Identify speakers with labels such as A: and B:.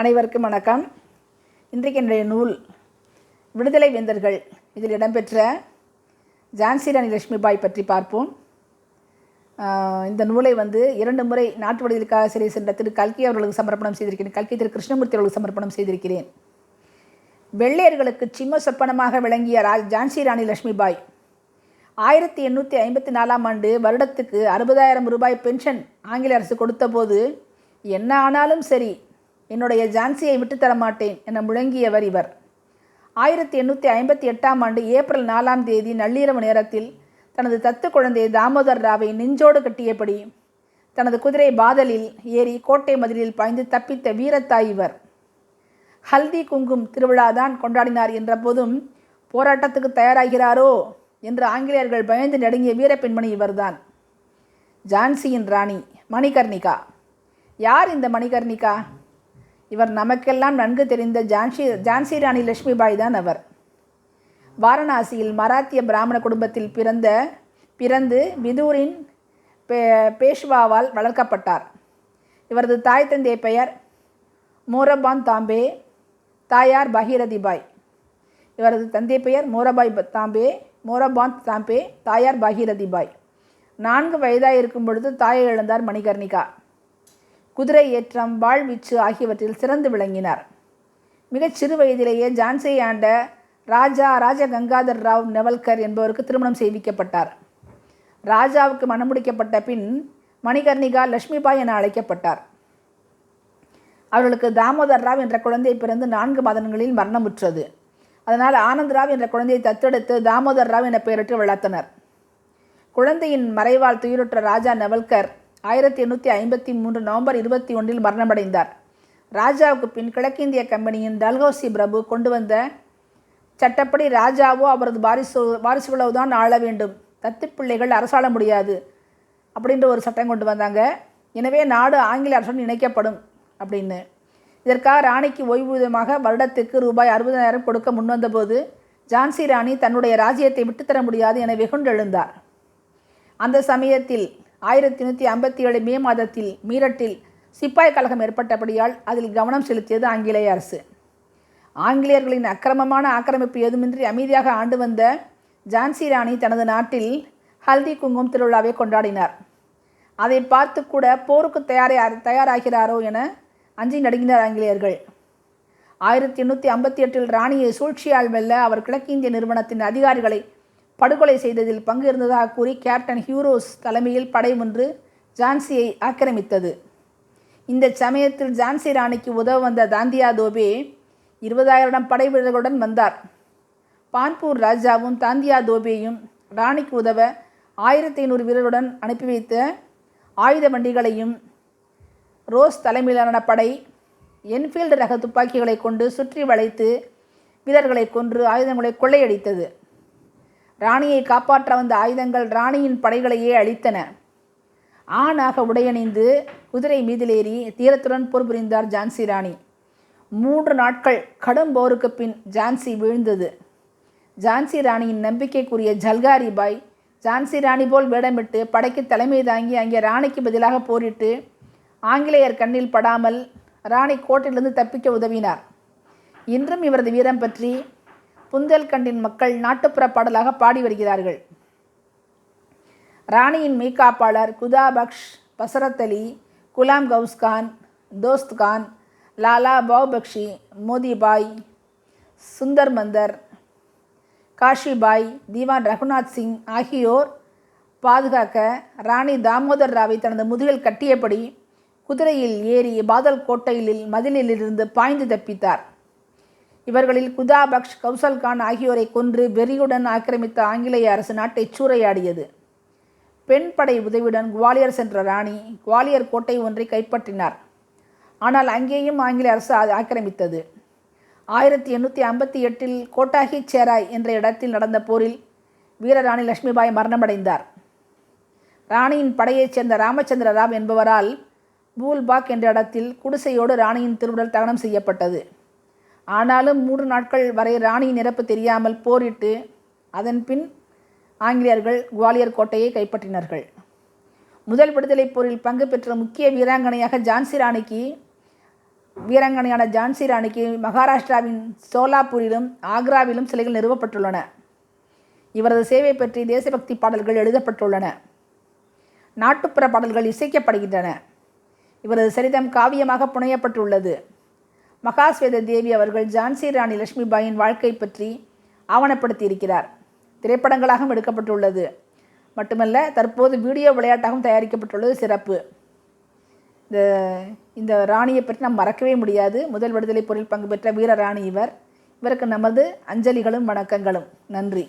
A: அனைவருக்கும் வணக்கம். இன்றைக்கு என்னுடைய நூல் விடுதலை வேந்தர்கள். இதில் இடம்பெற்ற ஜான்சி ராணி லட்சுமிபாய் பற்றி பார்ப்போம். இந்த நூலை வந்து இரண்டு முறை நாட்டு விடுதலைக்காக சிறை சென்ற திரு கல்கி அவர்களுக்கு சமர்ப்பணம் செய்திருக்கிறேன். கல்கி திரு கிருஷ்ணமூர்த்தி அவர்களுக்கு சமர்ப்பணம் செய்திருக்கிறேன். வெள்ளையர்களுக்கு சிம்ம சொப்பனமாக விளங்கிய ரா ஜான்சி ராணி லட்சுமிபாய் ஆயிரத்தி எண்ணூற்றி ஐம்பத்தி நாலாம் ஆண்டு வருடத்துக்கு அறுபதாயிரம் ரூபாய் பென்ஷன் ஆங்கில அரசு கொடுத்தபோது என்ன ஆனாலும் சரி என்னுடைய ஜான்சியை விட்டுத்தர மாட்டேன் என முழங்கியவர் இவர். ஆயிரத்தி எண்ணூற்றி ஐம்பத்தி எட்டாம் ஆண்டு ஏப்ரல் நாலாம் தேதி நள்ளிரவு நேரத்தில் தனது தத்து குழந்தை தாமோதர் ராவை நெஞ்சோடு கட்டியபடி தனது குதிரை பாதலில் ஏறி கோட்டை மதிலில் பாய்ந்து தப்பித்த வீரத்தாய் இவர். ஹல்தி குங்கும் திருவிழாதான் கொண்டாடினார் என்ற போதும் போராட்டத்துக்கு தயாராகிறாரோ என்று ஆங்கிலேயர்கள் பயந்து நடுங்கிய வீரப்பெண்மணி இவர்தான். ஜான்சியின் ராணி மணிகர்ணிகா. யார் இந்த மணிகர்ணிகா? இவர் நமக்கெல்லாம் நன்கு தெரிந்த ஜான்சி ஜான்சி ராணி லட்சுமிபாய் தான் அவர். வாரணாசியில் மராத்திய பிராமண குடும்பத்தில் பிறந்த பிறந்து விதூரின் பே பேஷ்வாவால் வளர்க்கப்பட்டார். இவரது தாய் தந்தை பெயர் மோரபான் தாம்பே தாயார் பகீரதிபாய். இவரது தந்தை பெயர் மோரபாய் ப- தாம்பே மோரபாந்த் தாம்பே தாயார் பகீரதிபாய். நான்கு வயதாக இருக்கும் பொழுது தாயை இழந்தார் மணிகர்ணிகா. குதிரை ஏற்றம் வாழ்வீச்சு ஆகியவற்றில் சிறந்து விளங்கினார். மிகச் சிறு வயதிலேயே ஜான்சியை ஆண்ட ராஜா ராஜ கங்காதர் ராவ் நெவல்கர் என்பவருக்கு திருமணம் செய்விக்கப்பட்டார். ராஜாவுக்கு மணமுடிக்கப்பட்ட பின் மணிகர்ணிகா லட்சுமிபாய் என அழைக்கப்பட்டார். அவர்களுக்கு தாமோதர் ராவ் என்ற குழந்தை பிறந்து நான்கு மாதங்களில் மரணமுற்றது. அதனால் ஆனந்த் ராவ் என்ற குழந்தையை தத்தெடுத்து தாமோதர் ராவ் என பெயரிட்டு வளர்த்தனர். குழந்தையின் மறைவால் துயிருற்ற ராஜா நெவல்கர் ஆயிரத்தி எண்ணூற்றி ஐம்பத்தி மூன்று நவம்பர் இருபத்தி ஒன்றில் மரணமடைந்தார். ராஜாவுக்கு பின் கிழக்கிந்திய கம்பெனியின் டல்ஹௌசி பிரபு கொண்டு வந்த சட்டப்படி ராஜாவோ அவரது வாரிசு வாரிசுகளோ தான் ஆள வேண்டும். தத்துப் பிள்ளைகள் அரசாள முடியாது அப்படின்ற ஒரு சட்டம் கொண்டு வந்தாங்க. எனவே நாடு ஆங்கில அரசுடன் இணைக்கப்படும் அப்படின்னு. இதற்காக ராணிக்கு ஓய்வூதியமாக வருடத்துக்கு ரூபாய் அறுபதாயிரம் கொடுக்க முன்வந்தபோது ஜான்சி ராணி தன்னுடைய ராஜ்யத்தை விட்டுத்தர முடியாது என வெகுண்டெழுந்தார் அந்த சமயத்தில் ஆயிரத்தி நூற்றி ஐம்பத்தி ஏழு மே மாதத்தில் மீரட்டில் சிப்பாய் கழகம் ஏற்பட்டபடியால் அதில் கவனம் செலுத்தியது ஆங்கிலேய அரசு. ஆங்கிலேயர்களின் அக்கிரமமான ஆக்கிரமிப்பு ஏதுமின்றி அமைதியாக ஆண்டு வந்த ஜான்சி ராணி தனது நாட்டில் ஹல்தி குங்குமம் திருவிழாவை கொண்டாடினார். அதை பார்த்து கூட போருக்கு தயாரா தயாராகிறாரோ என அஞ்சி நடுங்கினார் ஆங்கிலேயர்கள். ஆயிரத்தி எண்ணூற்றி ஐம்பத்தி எட்டில் ராணியை சூழ்ச்சியால் வெல்ல அவர் கிழக்கிந்திய நிறுவனத்தின் அதிகாரிகளை படுகொலை செய்ததில் பங்கு இருந்ததாக கூறி கேப்டன் ஹியூரோஸ் தலைமையில் படை ஒன்று ஜான்சியை ஆக்கிரமித்தது. இந்த சமயத்தில் ஜான்சி ராணிக்கு உதவ வந்த தாந்தியா தோபே இருபதாயிரம் படை வீரர்களுடன் வந்தார். பான்பூர் ராஜாவும் தாந்தியா தோபேயும் ராணிக்கு உதவ ஆயிரத்தி ஐநூறு வீரருடன் அனுப்பி வைத்த ஆயுத வண்டிகளையும் ரோஸ் தலைமையிலான படை என்ஃபீல்டு ரக துப்பாக்கிகளை கொண்டு சுற்றி வளைத்து வீரர்களை கொன்று ஆயுதங்களை கொள்ளையடித்தது. ராணியை காப்பாற்ற வந்த ஆயுதங்கள் ராணியின் படைகளையே அழித்தன. ஆணாக உடையணிந்து குதிரை மீதிலேறி தீரத்துடன் போர் புரிந்தார் ஜான்சி ராணி. மூன்று நாட்கள் கடும் போருக்கு பின் ஜான்சி வீழ்ந்தது. ஜான்சி ராணியின் நம்பிக்கைக்குரிய ஜல்காரி பாய் ஜான்சி ராணி போல் வேடமிட்டு படைக்கு தலைமை தாங்கி அங்கே ராணிக்கு பதிலாக போரிட்டு ஆங்கிலேயர் கண்ணில் படாமல் ராணி கோட்டையிலிருந்து தப்பிக்க உதவினார். இன்றும் இவரது வீரம் பற்றி புந்தேல்கண்டின் மக்கள் நாட்டுப்புற பாடலாக பாடி வருகிறார்கள். ராணியின் மெய்காப்பாளர் குதா பக்ஷ் பசரத் அலி குலாம் கவுஸ்கான் தோஸ்த்கான் தோஸ்த் கான் லாலா பாவ்பக்ஷி மோதிபாய் சுந்தர் மந்தர் காஷிபாய் தீவான் ரகுநாத் சிங் ஆகியோர் பாதுகாக்க ராணி தாமோதர் ராவை தனது முதுகில் கட்டியபடி குதிரையில் ஏறி பாதல் கோட்டையில் மதிலிலிருந்து பாய்ந்து தப்பித்தார். இவர்களில் குதாபக்ஷ் கௌசல் கான் ஆகியோரை கொன்று வெறியுடன் ஆக்கிரமித்த ஆங்கிலேய அரசு நாட்டை சூறையாடியது. பெண் படை உதவியுடன் குவாலியர் சென்ற ராணி குவாலியர் கோட்டை ஒன்றை கைப்பற்றினார். ஆனால் அங்கேயும் ஆங்கில அரசு ஆக்கிரமித்தது. ஆயிரத்தி எண்ணூற்றி ஐம்பத்தி எட்டில் கோட்டாகி சேராய் என்ற இடத்தில் நடந்த போரில் வீரராணி லட்சுமிபாய் மரணமடைந்தார். ராணியின் படையைச் சேர்ந்த ராமச்சந்திர ராவ் என்பவரால் பூல்பாக் என்ற இடத்தில் குடிசையோடு ராணியின் திருவுடல் தகனம் செய்யப்பட்டது. ஆனாலும் மூன்று நாட்கள் வரை ராணியின் நிரப்பு தெரியாமல் போரிட்டு அதன் பின் ஆங்கிலேயர்கள் குவாலியர் கோட்டையை கைப்பற்றினார்கள். முதல் விடுதலைப் போரில் பங்கு பெற்ற முக்கிய வீராங்கனையாக ஜான்சி ராணிக்கு வீராங்கனையான ஜான்சி ராணிக்கு மகாராஷ்டிராவின் சோலாப்பூரிலும் ஆக்ராவிலும் சிலைகள் நிறுவப்பட்டுள்ளன. இவரது சேவை பற்றி தேசபக்தி பாடல்கள் எழுதப்பட்டுள்ளன. நாட்டுப்புற பாடல்கள் இசைக்கப்படுகின்றன. இவரது சரிதம் காவியமாக புனையப்பட்டுள்ளது. மகாஸ்வேத தேவி அவர்கள் ஜான்சி ராணி லட்சுமிபாயின் வாழ்க்கை பற்றி ஆவணப்படுத்தியிருக்கிறார். திரைப்படங்களாகவும் எடுக்கப்பட்டுள்ளது. மட்டுமல்ல தற்போது வீடியோ விளையாட்டாகவும் தயாரிக்கப்பட்டுள்ளது சிறப்பு. இந்த இந்த ராணியை பற்றி நாம் மறக்கவே முடியாது. முதல் விடுதலை போரில் பங்கு பெற்ற வீர ராணி இவர். இவருக்கு நமது அஞ்சலிகளும் வணக்கங்களும். நன்றி.